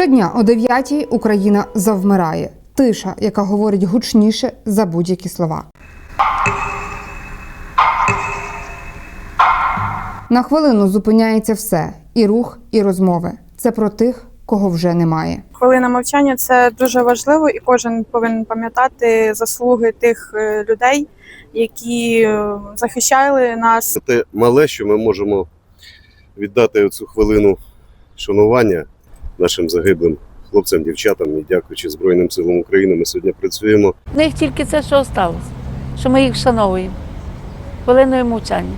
Щодня о 9 Україна завмирає. Тиша, яка говорить гучніше за будь-які слова. На хвилину зупиняється все: і рух, і розмови. Це про тих, кого вже немає. Хвилина мовчання це дуже важливо, і кожен повинен пам'ятати заслуги тих е, людей, які е, захищали нас. Це те мале, що ми можемо віддати цю хвилину шанування нашим загиблим хлопцям, дівчатам. І дякуючи Збройним силам України, ми сьогодні працюємо. В них тільки це, що осталось, що ми їх вшановуємо хвилиною мовчання.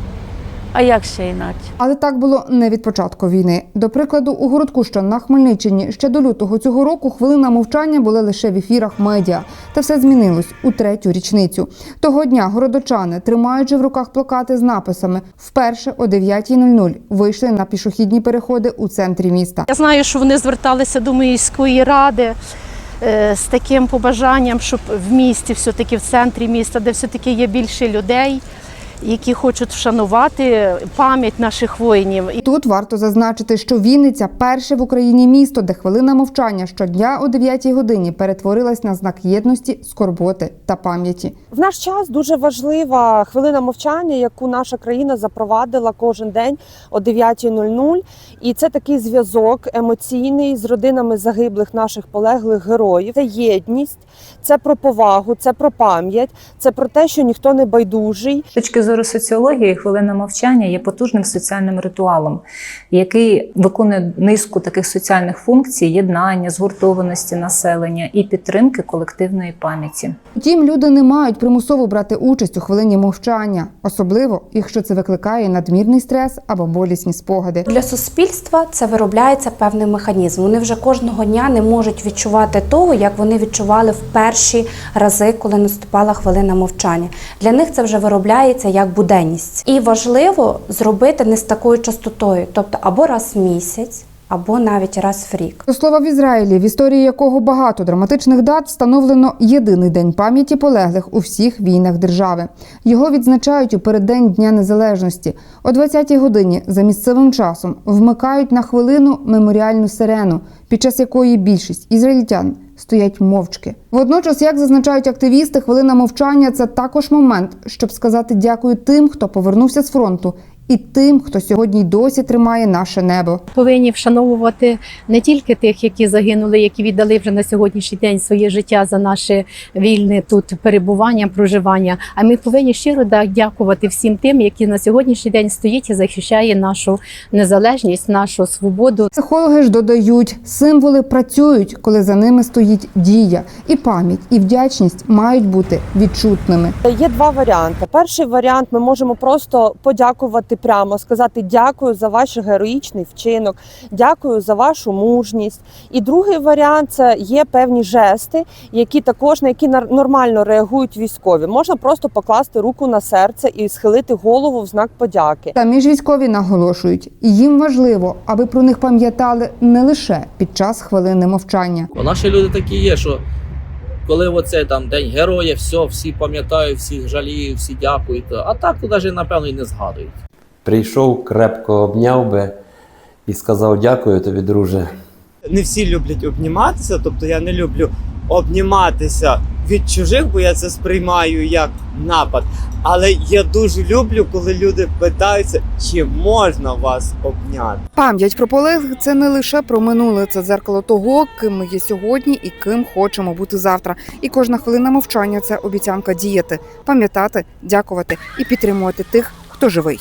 А як ще іначе? Але так було не від початку війни. До прикладу, у городку, що на Хмельниччині ще до лютого цього року хвилина мовчання була лише в ефірах медіа. Та все змінилось у третю річницю. Того дня городочани, тримаючи в руках плакати з написами, вперше о 9.00 вийшли на пішохідні переходи у центрі міста. Я знаю, що вони зверталися до міської ради е, з таким побажанням, щоб в місті, все-таки в центрі міста, де все-таки є більше людей, які хочуть вшанувати пам'ять наших воїнів. І Тут варто зазначити, що Вінниця перше в Україні місто, де хвилина мовчання щодня о 9 годині перетворилась на знак єдності, скорботи та пам'яті. В наш час дуже важлива хвилина мовчання, яку наша країна запровадила кожен день о 9.00. І це такий зв'язок емоційний з родинами загиблих наших полеглих героїв. Це єдність, це про повагу, це про пам'ять, це про те, що ніхто не байдужий. З точки зору соціології, хвилина мовчання є потужним соціальним ритуалом, який виконує низку таких соціальних функцій: єднання, згуртованості населення і підтримки колективної пам'яті. Втім, люди не мають примусово брати участь у хвилині мовчання, особливо якщо це викликає надмірний стрес або болісні спогади. Для суспільства це виробляється певний механізм. Вони вже кожного дня не можуть відчувати того, як вони відчували в перші рази, коли наступала хвилина мовчання. Для них це вже виробляється як буденність. І важливо зробити не з такою частотою, тобто або раз в місяць, або навіть раз в рік. До слова, в Ізраїлі, в історії якого багато драматичних дат встановлено єдиний день пам'яті полеглих у всіх війнах держави. Його відзначають у переддень Дня Незалежності. О 20-й годині за місцевим часом вмикають на хвилину меморіальну сирену, під час якої більшість ізраїльтян стоять мовчки. Водночас, як зазначають активісти, хвилина мовчання це також момент, щоб сказати дякую тим, хто повернувся з фронту, і тим, хто сьогодні й досі тримає наше небо. повинні вшановувати не тільки тих, які загинули, які віддали вже на сьогоднішній день своє життя за наше вільне тут перебування, проживання. А ми повинні щиро дякувати всім тим, які на сьогоднішній день стоїть і захищає нашу незалежність, нашу свободу. Психологи ж додають, символи працюють, коли за ними стоїть дія, і пам'ять, і вдячність мають бути відчутними. Є два варіанти. Перший варіант ми можемо просто подякувати прямо, сказати дякую за ваш героїчний вчинок, дякую за вашу мужність. І другий варіант це є певні жести, які також на які нормально реагують військові. Можна просто покласти руку на серце і схилити голову в знак подяки. Самі ж військові наголошують, і їм важливо, аби про них пам'ятали не лише під час хвилини мовчання. Бо наші люди такі є, що коли оце там день героя, все, всі пам'ятають, всі жаліють, всі дякують. А так то навіть напевно і не згадують. Прийшов, крепко обняв би і сказав дякую тобі, друже. не всі люблять обніматися, тобто я не люблю обніматися від чужих, бо я це сприймаю як напад. Але я дуже люблю, коли люди питаються, чи можна вас обняти. Пам'ять про полеглих це не лише про минуле, це дзеркало того, ким ми є сьогодні і ким хочемо бути завтра. І кожна хвилина мовчання це обіцянка діяти, пам'ятати, дякувати і підтримувати тих, хто живий.